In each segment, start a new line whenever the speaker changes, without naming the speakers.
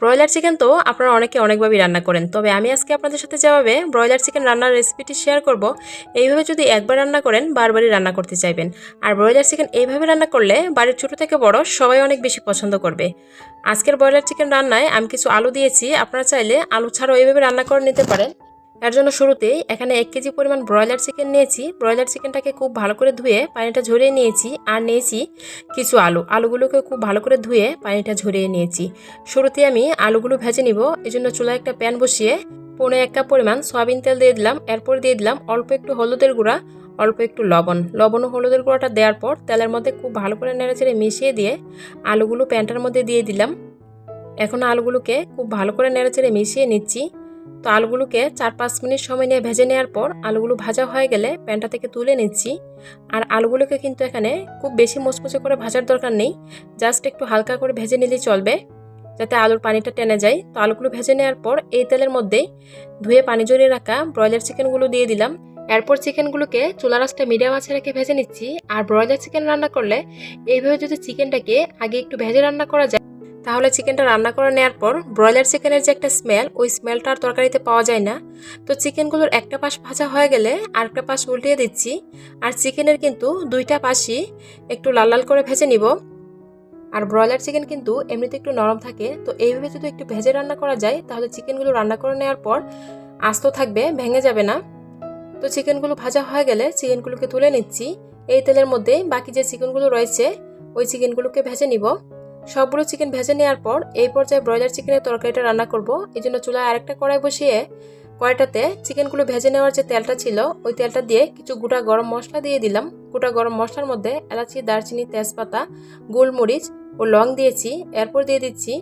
Broiler chicken তো আপনারা অনেকে অনেকভাবেই রান্না করেন। তবে আমি আজকে আপনাদের সাথে যেভাবে ব্রয়লার চিকেন রান্নার রেসিপিটি শেয়ার করব, এইভাবে যদি একবার রান্না করেন, বারবারই রান্না করতে চাইবেন। আর ব্রয়লার চিকেন এইভাবে রান্না করলে বাড়ির ছোটো থেকে বড় সবাই অনেক বেশি পছন্দ করবে। আজকের ব্রয়লার চিকেন রান্নায় আমি কিছু আলু দিয়েছি, আপনারা চাইলে আলু ছাড়াও এইভাবে রান্না করে নিতে পারেন। এর জন্য শুরুতেই এখানে এক কেজি পরিমাণ ব্রয়লার চিকেন নিয়েছি। ব্রয়লার চিকেনটাকে খুব ভালো করে ধুয়ে পানিটা ঝরিয়ে নিয়েছি আর নিয়েছি কিছু আলু। আলুগুলোকে খুব ভালো করে ধুয়ে পানিটা ঝরিয়ে নিয়েছি। শুরুতে আমি আলুগুলো ভেজে নিব। এই জন্য চুলায় একটা প্যান বসিয়ে পনেরো এক কাপ পরিমাণ সয়াবিন তেল দিয়ে দিলাম। এরপর দিয়ে দিলাম অল্প একটু হলুদের গুঁড়া, অল্প একটু লবণ। লবণ ও হলুদের গুঁড়াটা দেওয়ার পর তেলের মধ্যে খুব ভালো করে নেড়েচেড়ে মিশিয়ে দিয়ে আলুগুলো প্যানটার মধ্যে দিয়ে দিলাম। এখন আলুগুলোকে খুব ভালো করে নেড়েচেড়ে মিশিয়ে নিচ্ছি। তো আলুগুলোকে চার পাঁচ মিনিট সময় নিয়ে ভেজে নেওয়ার পর আলুগুলো ভাজা হয়ে গেলে প্যানটা থেকে তুলে নিচ্ছি। আর আলুগুলোকে কিন্তু এখানে খুব বেশি মুচমুচে করে ভাজার দরকার নেই। জাস্ট একটু হালকা করে ভেজে নিলেই চলবে, যাতে আলুর পানিটা টেনে যায়। তো আলুগুলো ভেজে নেওয়ার পর এই তেলের মধ্যেই ধুয়ে পানি জড়িয়ে রাখা ব্রয়লার চিকেনগুলো দিয়ে দিলাম। এরপর চিকেনগুলোকে চুলা রাসটা মিডিয়াম আছে রেখে ভেজে নিচ্ছি। আর ব্রয়লার চিকেন রান্না করলে এইভাবে যদি চিকেনটাকে আগে একটু ভেজে রান্না করা যায় তাহলে চিকেনটা রান্না করে নেওয়ার পর ব্রয়লার চিকেনের যে একটা স্মেল, ওই স্মেলটা আর তরকারিতে পাওয়া যায় না। তো চিকেনগুলোর একটা পাশ ভাজা হয়ে গেলে আরেকটা পাশ উল্টিয়ে দিচ্ছি আর চিকেনের কিন্তু দুইটা পাশই একটু লাল লাল করে ভেজে নিব। আর ব্রয়লার চিকেন কিন্তু এমনিতে একটু নরম থাকে, তো এইভাবে যদি একটু ভেজে রান্না করা যায়, তাহলে চিকেনগুলো রান্না করে নেওয়ার পর আস্ত থাকবে, ভেঙে যাবে না। তো চিকেনগুলো ভাজা হয়ে গেলে চিকেনগুলোকে তুলে নিচ্ছি। এই তেলের মধ্যে বাকি যে চিকেনগুলো রয়েছে, ওই চিকেনগুলোকে ভেজে নিব। সবগুলো চিকেন ভেজে নেওয়ার পর এই পর্যায়ে ব্রয়লার চিকেনের তরকারিটা রান্না করব। এই জন্য চুলায় আরেকটা কড়াই বসিয়ে কড়াইটাতে চিকেনগুলো ভেজে নেওয়ার যে তেলটা ছিল, ওই তেলটা দিয়ে কিছু গোটা গরম মশলা দিয়ে দিলাম। গোটা গরম মশলার মধ্যে এলাচি, দারচিনি, তেজপাতা, গোলমরিচ ও লং দিয়েছি। এরপর দিয়ে দিচ্ছি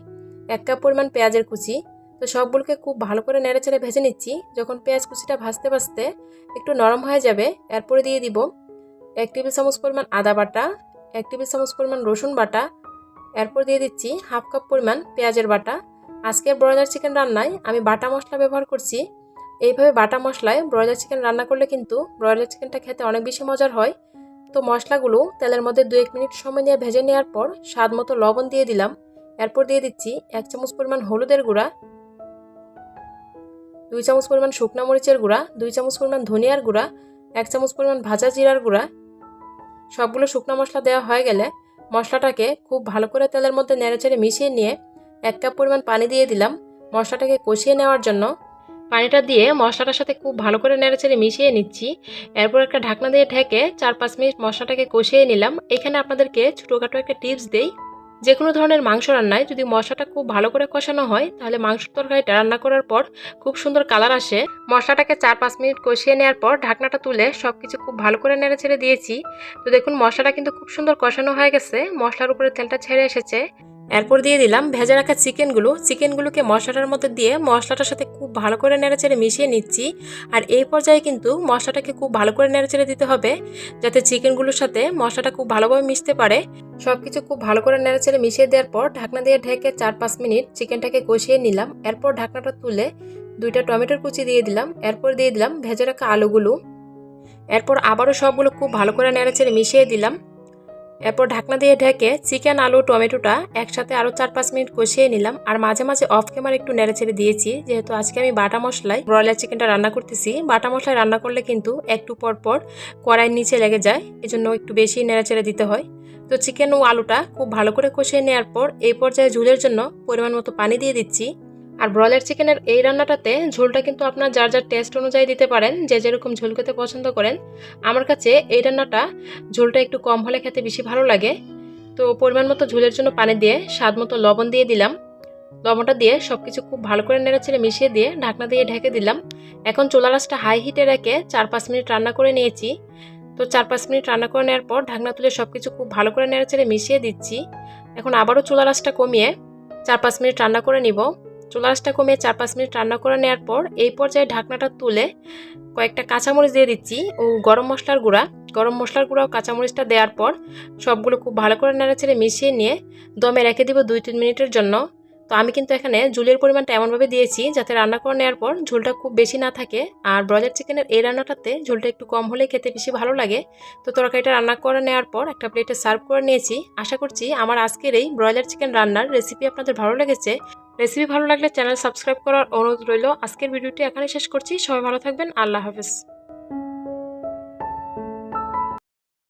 এক কাপ পরিমাণ পেঁয়াজের কুচি। তো সবগুলোকে খুব ভালো করে নেড়ে চেড়ে ভেজে নিচ্ছি। যখন পেঁয়াজ কুচিটা ভাজতে ভাজতে একটু নরম হয়ে যাবে, এরপরে দিয়ে দিব এক টেবিল চামচ পরিমাণ আদা বাটা, এক টেবিল চামচ পরিমাণ রসুন বাটা এরপর দিয়ে দিচ্ছি হাফ কাপ পরিমাণ পেঁয়াজের বাটা। আজকে ব্রয়লার চিকেন রান্নায় আমি বাটা মশলা ব্যবহার করছি। এইভাবে বাটা মশলায় ব্রয়লার চিকেন রান্না করলে কিন্তু ব্রয়লার চিকেনটা খেতে অনেক বেশি মজার হয়। তো মশলাগুলো তেলের মধ্যে দু এক মিনিট সময় নিয়ে ভেজে নেওয়ার পর স্বাদ মতো লবণ দিয়ে দিলাম। এরপর দিয়ে দিচ্ছি এক চামচ পরিমাণ হলুদের গুঁড়া, দুই চামচ পরিমাণ শুকনো মরিচের গুঁড়া, দুই চামচ পরিমাণ ধনিয়ার গুঁড়া, এক চামচ পরিমাণ ভাজা জিরার গুঁড়া। সবগুলো শুকনো মশলা দেওয়া হয়ে গেলে মশলাটাকে খুব ভালো করে তেলের মধ্যে নেড়েচেড়ে মিশিয়ে নিয়ে এক কাপ পরিমাণ পানি দিয়ে দিলাম মশলাটাকে কষিয়ে নেওয়ার জন্য। পানিটা দিয়ে মশলাটার সাথে খুব ভালো করে নেড়েচেড়ে মিশিয়ে নিচ্ছি। এরপর একটা ঢাকনা দিয়ে ঢেকে চার পাঁচ মিনিট মশলাটাকে কষিয়ে নিলাম। এখানে আপনাদেরকে ছোটোখাটো একটা টিপস দেই। যে কোনো ধরনের মাংস রান্নায় যদি মশলাটা খুব ভালো করে কষানো হয়, তাহলে মাংসের তরকারিটা রান্না করার পর খুব সুন্দর কালার আসে। মশলাটাকে চার পাঁচ মিনিট কষিয়ে নেওয়ার পর ঢাকনাটা তুলে সব কিছু খুব ভালো করে নেড়ে ছেড়ে দিয়েছি। তো দেখুন, মশলাটা কিন্তু খুব সুন্দর কষানো হয়ে গেছে। মশলার উপরে তেলটা ছেড়ে এসেছে। এরপর দিয়ে দিলাম ভেজে রাখা চিকেনগুলো। চিকেনগুলোকে মশলাটার মধ্যে দিয়ে মশলাটার সাথে খুব ভালো করে নেড়েচেড়ে মিশিয়ে নিচ্ছি। আর এই পর্যায়ে কিন্তু মশলাটাকে খুব ভালো করে নেড়েচেড়ে দিতে হবে, যাতে চিকেনগুলোর সাথে মশলাটা খুব ভালোভাবে মিশতে পারে। সব কিছু খুব ভালো করে নেড়েচেড়ে মিশিয়ে দেওয়ার পর ঢাকনা দিয়ে ঢেকে চার পাঁচ মিনিট চিকেনটাকে কষিয়ে নিলাম। এরপর ঢাকনাটা তুলে দুইটা টমেটোর কুচি দিয়ে দিলাম। এরপর দিয়ে দিলাম ভেজে রাখা আলুগুলো। এরপর আবারও সবগুলো খুব ভালো করে নেড়েচেড়ে মিশিয়ে দিলাম। এরপর ঢাকনা দিয়ে ঢেকে চিকেন, আলু, টমেটোটা একসাথে আরও চার পাঁচ মিনিট কষিয়ে নিলাম। আর মাঝে মাঝে অফ ক্যামেরা একটু নেড়ে ছেড়ে দিয়েছি, যেহেতু আজকে আমি বাটা মশলায় ব্রয়লার চিকেনটা রান্না করতেছি। বাটা মশলায় রান্না করলে কিন্তু একটু পর পর কড়াইয়ের নিচে লেগে যায়, এজন্য একটু বেশি নেড়ে ছেড়ে দিতে হয়। তো চিকেন ও আলুটা খুব ভালো করে কষিয়ে নেওয়ার পর এই পর্যায়ে ঝুলের জন্য পরিমাণ মতো পানি দিয়ে দিচ্ছি। আর ব্রয়লার চিকেনের এই রান্নাটাতে ঝোলটা কিন্তু আপনার যার যার টেস্ট অনুযায়ী দিতে পারেন, যে যেরকম ঝোল খেতে পছন্দ করেন। আমার কাছে এই রান্নাটা ঝোলটা একটু কম হলে খেতে বেশি ভালো লাগে। তো পরিমাণ মতো ঝোলের জন্য পানি দিয়ে স্বাদ মতো লবণ দিয়ে দিলাম। লবণটা দিয়ে সব কিছু খুব ভালো করে নেড়েছেড়ে মিশিয়ে দিয়ে ঢাকনা দিয়ে ঢেকে দিলাম। এখন চোলা রাসটা হাই হিটে রেখে চার পাঁচ মিনিট রান্না করে নিয়েছি। তো চার পাঁচ মিনিট রান্না করে নেওয়ার পর ঢাকনা তুলে সব কিছু খুব ভালো করে নেড়েছেড়ে মিশিয়ে দিচ্ছি। এখন আবারও চোলা রাসটা কমিয়ে চার পাঁচ মিনিট রান্না করে নিব। চুলা আঁচটা কমিয়ে চার পাঁচ মিনিট রান্না করে নেওয়ার পর এই পর্যায়ে ঢাকনাটা তুলে কয়েকটা কাঁচামরিচ দিয়ে দিচ্ছি ও গরম মশলার গুঁড়া। গরম মশলার গুঁড়া ও কাঁচামরিচটা দেওয়ার পর সবগুলো খুব ভালো করে নেড়ে ছেড়ে মিশিয়ে নিয়ে দমে রেখে দিব দুই তিন মিনিটের জন্য। তো আমি কিন্তু এখানে ঝুলের পরিমাণটা এমনভাবে দিয়েছি যাতে রান্না করে নেওয়ার পর ঝোলটা খুব বেশি না থাকে আর ব্রয়লার চিকেনের এই রান্নাটাতে ঝোলটা একটু কম হলে খেতে বেশি ভালো লাগে। তো তরকারিটা রান্না করে নেওয়ার পর একটা প্লেটে সার্ভ করে নিয়েছি। আশা করছি আমার আজকের এই ব্রয়লার চিকেন রান্নার রেসিপি আপনাদের ভালো লেগেছে। রেসিপি ভালো লাগলে চ্যানেল সাবস্ক্রাইব করার অনুরোধ রইল। আজকের ভিডিওটি এখানে শেষ করছি। সবাই ভালো থাকবেন। আল্লাহ হাফেজ।